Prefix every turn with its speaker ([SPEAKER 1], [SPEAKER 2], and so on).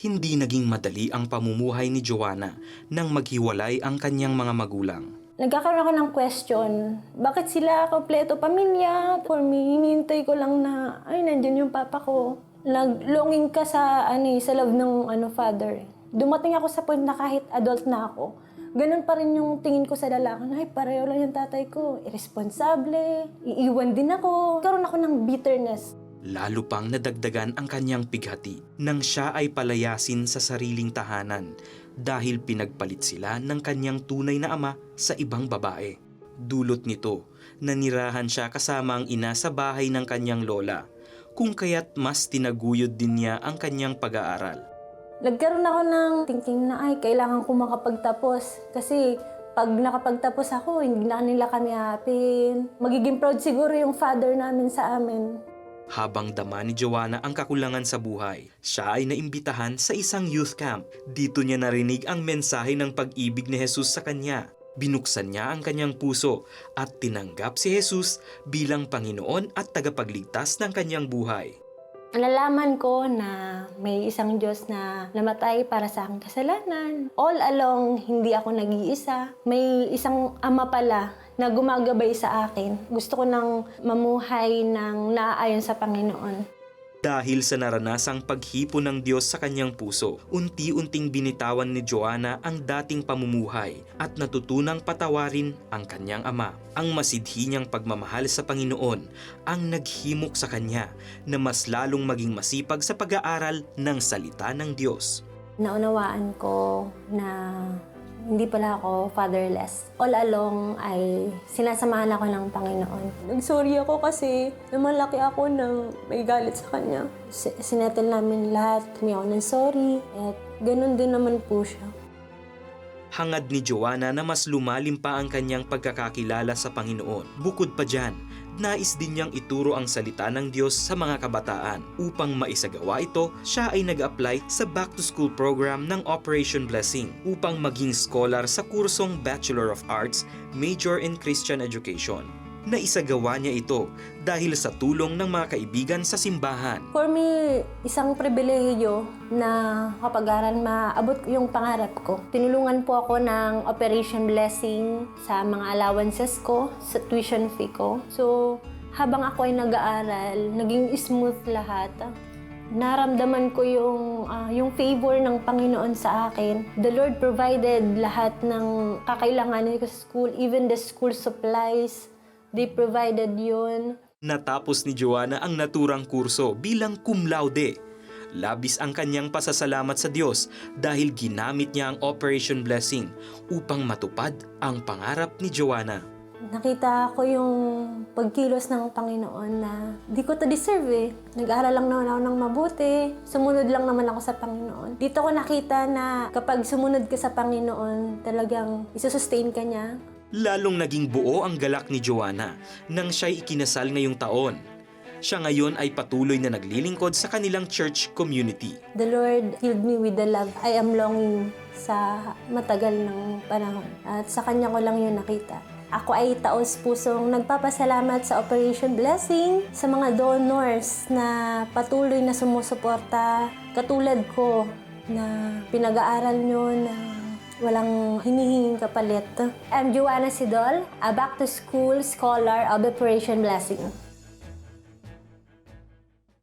[SPEAKER 1] Hindi naging madali ang pamumuhay ni Joanna nang maghiwalay ang kanyang mga magulang.
[SPEAKER 2] Nagkakaroon ako ng question, bakit sila kompleto pamilya? For me, hinihintay ko lang na, ay, nandyan yung papa ko. Nag-longing ka sa, ano, eh, sa love ng ano, father. Dumating ako sa point na kahit adult na ako, ganun pa rin yung tingin ko sa lalaki, ay, pareho lang yung tatay ko. Irresponsable, iiwan din ako. Karoon ako ng bitterness.
[SPEAKER 1] Lalo pang nadagdagan ang kanyang pighati nang siya ay palayasin sa sariling tahanan dahil pinagpalit sila ng kanyang tunay na ama sa ibang babae. Dulot nito, nanirahan siya kasama ang ina sa bahay ng kanyang lola, kung kaya't mas tinaguyod din niya ang kanyang pag-aaral.
[SPEAKER 2] Nagkaroon ako ng thinking na, ay, kailangan ko makapagtapos. Kasi pag nakapagtapos ako, hindi na nila kami happy. Magiging proud siguro yung father namin sa amin.
[SPEAKER 1] Habang dama ni Joanna ang kakulangan sa buhay, siya ay naimbitahan sa isang youth camp. Dito niya narinig ang mensahe ng pag-ibig ni Jesus sa kanya. Binuksan niya ang kanyang puso at tinanggap si Jesus bilang Panginoon at tagapagligtas ng kanyang buhay.
[SPEAKER 2] Nalalaman ko na may isang Diyos na namatay para sa aking kasalanan. All along, hindi ako nag-iisa. May isang ama pala na gumagabay sa akin. Gusto ko nang mamuhay ng naaayon sa Panginoon.
[SPEAKER 1] Dahil sa naranasang paghipo ng Diyos sa kanyang puso, unti-unting binitawan ni Joanna ang dating pamumuhay at natutunang patawarin ang kanyang ama. Ang masidhi niyang pagmamahal sa Panginoon ang naghimok sa kanya na mas lalong maging masipag sa pag-aaral ng salita ng Diyos.
[SPEAKER 2] Naunawaan ko na hindi pala ako fatherless. All along ay sinasamahan ako ng Panginoon. Nagsorry ako kasi namalaki ako na may galit sa Kanya. Si- Sinettle namin lahat, tumiyaw ng sorry. At ganun din naman po siya.
[SPEAKER 1] Hangad ni Joanna na mas lumalim pa ang kanyang pagkakakilala sa Panginoon. Bukod pa dyan, nais din niyang ituro ang salita ng Diyos sa mga kabataan. Upang maisagawa ito, siya ay nag-apply sa Back to School program ng Operation Blessing upang maging scholar sa kursong Bachelor of Arts, Major in Christian Education. Naisagawa niya ito dahil sa tulong ng mga kaibigan sa simbahan.
[SPEAKER 2] For me, isang pribilehiyo na kapag-aral maabot yung pangarap ko. Tinulungan po ako ng Operation Blessing sa mga allowances ko, sa tuition fee ko. So, habang ako ay nag-aaral, naging smooth lahat. Naramdaman ko yung, ah, yung favor ng Panginoon sa akin. The Lord provided lahat ng kakailanganin ko sa school, even the school supplies. They provided yun.
[SPEAKER 1] Natapos ni Joanna ang naturang kurso bilang cum laude. Labis ang kanyang pasasalamat sa Diyos dahil ginamit niya ang Operation Blessing upang matupad ang pangarap ni Joanna.
[SPEAKER 2] Nakita ko yung pagkilos ng Panginoon na di ko to deserve eh. Nag-aaral lang naman ako ng mabuti. Sumunod lang naman ako sa Panginoon. Dito ko nakita na kapag sumunod ka sa Panginoon, talagang isusustain ka niya.
[SPEAKER 1] Lalong naging buo ang galak ni Joanna nang siya'y ikinasal ngayong taon. Siya ngayon ay patuloy na naglilingkod sa kanilang church community.
[SPEAKER 2] The Lord filled me with the love I am longing sa matagal ng panahon. At sa Kanya ko lang yun nakita. Ako ay taos pusong nagpapasalamat sa Operation Blessing, sa mga donors na patuloy na sumusuporta, katulad ko na pinag-aaral nyo na walang hinihinging kapalit. I'm Joanna Sidol, a back-to-school scholar of Operation Blessing.